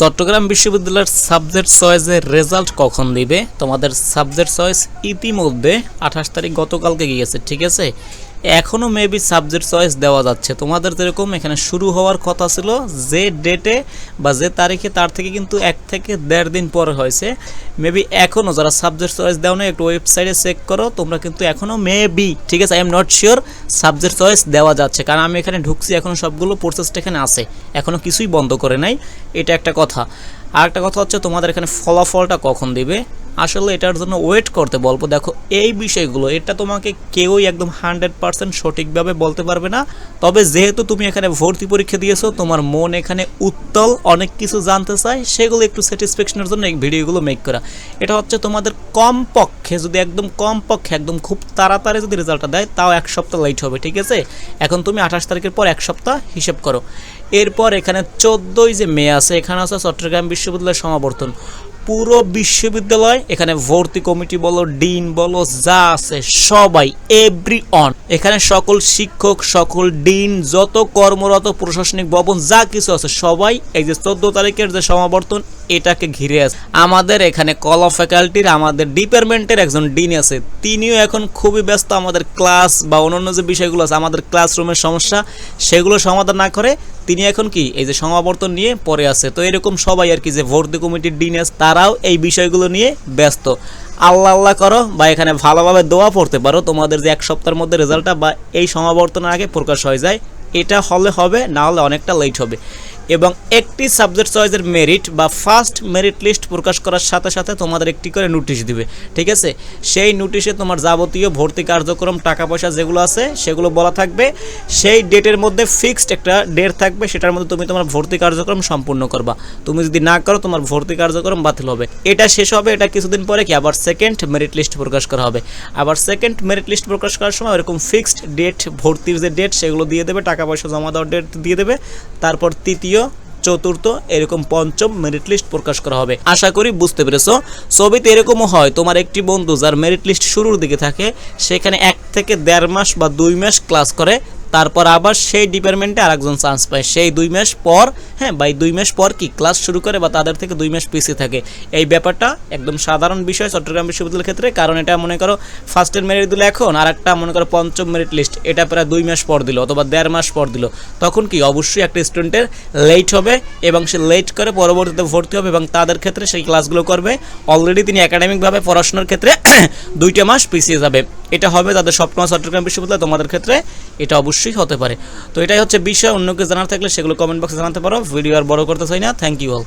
চট্টগ্রাম বিশ্ববিদ্যালয়ের subject চয়েসের result কখন দিবে? তোমাদের সাবজেক্ট চয়েস ইতিমধ্যে আঠাশ তারিখ গতকালকে গিয়েছে, ঠিক আছে? এখনও মেবি সাবজেক্ট চয়েস দেওয়া যাচ্ছে। তোমাদের যেরকম এখানে শুরু হওয়ার কথা ছিল, যে ডেটে বা যে তারিখে তার থেকে কিন্তু এক থেকে দেড় দিন পরে হয়েছে। মেবি এখনও যারা সাবজেক্ট চয়েস দেও না একটু ওয়েবসাইটে চেক করো, তোমরা কিন্তু এখনও মেবি ঠিক আছে I am not sure subject choice দেওয়া যাচ্ছে। কারণ আমি এখানে ঢুকছি, এখন সবগুলো প্রসেসটা এখানে আছে। এখনও কিছুই বন্ধ করে নাই। এটা একটা কথা। আর একটা কথা হচ্ছে, তোমাদের এখানে ফলাফলটা কখন দিবে? আসলে এটার জন্য ওয়েট করতে, বলব দেখো, এই বিষয়গুলো, এটা তোমাকে কেউই একদম হান্ড্রেড পার্সেন্ট সঠিকভাবে বলতে পারবে না। তবে যেহেতু তুমি এখানে ভর্তি পরীক্ষা দিয়েছ, তোমার মন এখানে উত্তল, অনেক কিছু জানতে চায়, সেগুলো একটু স্যাটিসফ্যাকশনের জন্য এই ভিডিওগুলো মেক করা। এটা হচ্ছে তোমাদের কম পক্ষে যদি একদম কম পক্ষে একদম খুব তাড়াতাড়ি যদি রেজাল্টটা দেয়, তাও এক সপ্তাহ লেট হবে, ঠিক আছে? এখন তুমি আঠাশ তারিখের পর এক সপ্তাহ হিসেব করো। এরপর এখানে চোদ্দোই যে মে আছে, এখানে আছে চট্টগ্রাম বিশ্ববিদ্যালয়ের সমাবর্তন। পুরো বিশ্ববিদ্যালয়, এখানে ভর্তি কমিটি বলো, ডিন বলো, যা আছে সবাই এভরি অন এখানে সকল শিক্ষক, সকল ডিন, যত কর্মরত প্রশাসনিক ভবন, যা কিছু আছে সবাই, এই যে চোদ্দ তারিখের যে সমাবর্তন, এটাকে ঘিরে আছে। আমাদের এখানে কল ফ্যাকাল্টির আমাদের ডিপার্টমেন্টের একজন ডিন আছে। তিনিও এখন খুবই ব্যস্ত, আমাদের ক্লাস বা অন্যান্য যে বিষয়গুলো আছে, আমাদের ক্লাসরুমের সমস্যা, সেগুলো সমাধান না করে তিনি এখন কি এই যে সমাবর্তন নিয়ে পড়ে আছে? তো এরকম সবাই আর কি যে ভর্তি কমিটির ডিন তারাও এই বিষয়গুলো নিয়ে ব্যস্ত। আল্লাহ আল্লাহ করো, বা এখানে ভালোভাবে দোয়া পড়তে পারো, তোমাদের যে এক সপ্তাহের মধ্যে রেজাল্টটা বা এই সমাবর্তনের আগে প্রকাশ হয়ে যায়, এটা হলে হবে, না হলে অনেকটা লেট হবে। এবং একটি সাবজেক্ট চয়েসের মেরিট বা ফার্স্ট মেরিট লিস্ট প্রকাশ করার সাথে সাথে তোমাদের একটি করে নোটিশ দিবে। ঠিক আছে? সেই নোটিশে তোমার যাবতীয় ভর্তি কার্যক্রম টাকা পয়সা যেগুলো আছে, সেগুলো বলা থাকবে। সেই ডেটের মধ্যে ফিক্সড একটা ডেট থাকবে, সেটার মধ্যে তুমি তোমার ভর্তি কার্যক্রম সম্পূর্ণ করবা। তুমি যদি না করো, তোমার ভর্তি কার্যক্রম বাতিল হবে। এটা শেষ হবে, এটা কিছুদিন পরে কি আবার সেকেন্ড মেরিট লিস্ট প্রকাশ করা হবে। আবার সেকেন্ড মেরিট লিস্ট প্রকাশ করার সময় এরকম ফিক্সড ডেট ভর্তির যে ডেট সেগুলো দিয়ে দেবে টাকা পয়সা জমা দেওয়ার ডেট দিয়ে দেবে। তারপর তৃতীয় চতুর্থ, এরকম পঞ্চম মেরিট লিস্ট প্রকাশ করা হবে। আশা করি বুঝতে পেরেছ। ছবিতে এরকমও হয়, তোমার একটি বন্ধু যার মেরিট লিস্ট শুরুর দিকে থাকে, সেখানে এক থেকে দেড় মাস বা দুই মাস ক্লাস করে তারপর আবার সেই ডিপার্টমেন্টে আরেকজন চান্স পায়। সেই দুই মাস পর হ্যাঁ বা দুই মাস পর কি ক্লাস শুরু করে বা তাদের থেকে দুই মাস পিছিয়ে থাকে। এই ব্যাপারটা একদম সাধারণ বিষয় চট্টগ্রাম বিশ্ববিদ্যালয়ের ক্ষেত্রে। কারণ এটা মনে করো ফার্স্টের মেরিট দিল এখন, আর একটা মনে করো পঞ্চম মেরিট লিস্ট এটা প্রায় দুই মাস পর দিল অথবা দেড় মাস পর দিল। তখন কি অবশ্যই একটা স্টুডেন্টের লেট হবে এবং সে লেট করে পরবর্তীতে ভর্তি হবে এবং তাদের ক্ষেত্রে সেই ক্লাসগুলো করবে। অলরেডি তিনি একাডেমিকভাবে পড়াশোনার ক্ষেত্রে দুইটা মাস পিছিয়ে যাবে। এটা হবে তাদের স্বপ্ন চট্টগ্রাম বিশ্ববিদ্যালয়, তোমাদের ক্ষেত্রে এটা অবশ্যই হতে পারে। তো এটাই হচ্ছে বিষয়, অন্যকে জানার থাকলে সেগুলো কমেন্ট বক্সে জানাতে পারো। ভিডিও আর বড় করতে চাই না। Thank you all